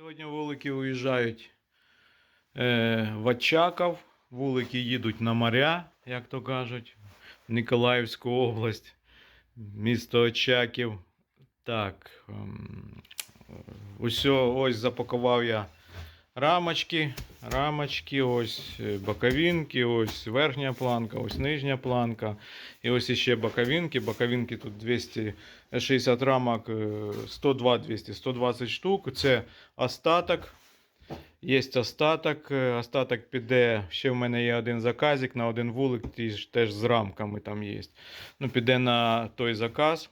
Сьогодні вулики уїжджають е, в Очаков. Вулики їдуть на моря, як то кажуть, в Ніколаївську область, місто Очаків. Так. е, Усьо, ось запакував я рамочки. Рамочки, ось е, боковинки, ось верхня планка, ось нижня планка. І ось іще боковинки. Боковинки тут 260 рамок, е, 102-200, 120 штук. Це остаток. Є остаток. Е, Остаток піде. Ще в мене є один заказик на один вулик, теж з рамками там є. Ну, піде на той заказ.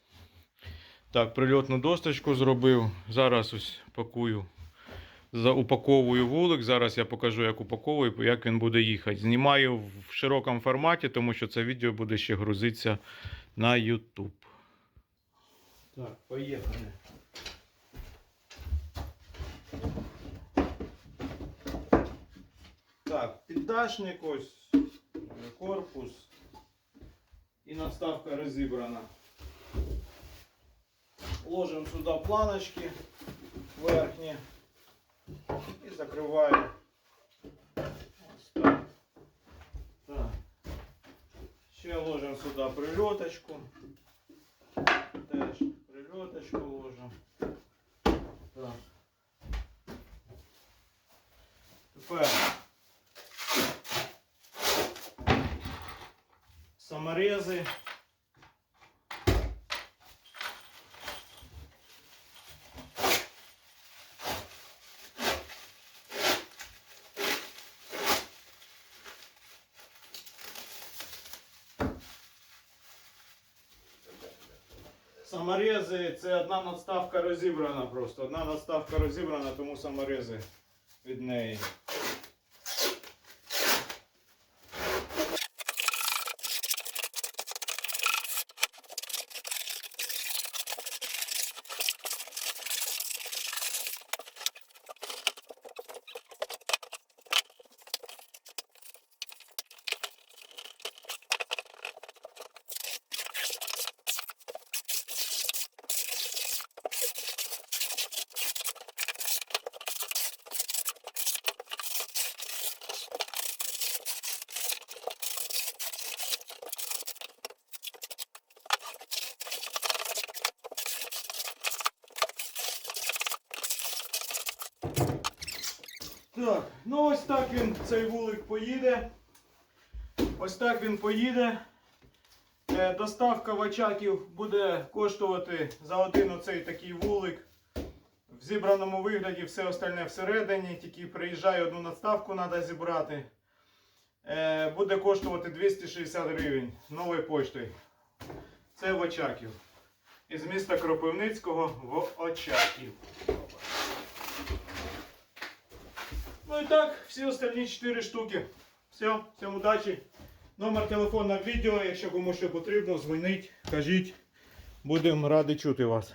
Так, прильотну досточку зробив. Зараз ось пакую. За- Упаковую вулик. Зараз я покажу, як упаковую, як він буде їхати. Знімаю в широкому форматі, тому що це відео буде ще грузитися на YouTube. Так, поїхали. Так, піддашник ось, корпус і наставка розібрана. Ложимо сюди планочки верхні і закриваю. Ось так. Так. Ще ложимо сюди прильоточку. Теж прильоточку. Саморези це одна надставка розібрана просто. Одна надставка розібрана, тому саморези від неї. Так, ну ось так він цей вулик поїде. Ось так він поїде. Е, Доставка в Очаків буде коштувати за один оцей такий вулик. В зібраному вигляді все остальне всередині, тільки приїжджає одну надставку треба зібрати. Е, Буде коштувати 260 гривень новою поштою. Це в Очаків. Із міста Кропивницького в Очаків. Ну і так, всі остальные 4 штуки. Все, всім удачі. Номер телефона в відео, якщо комусь що потрібно, дзвоніть, кажіть. Будемо раді чути вас.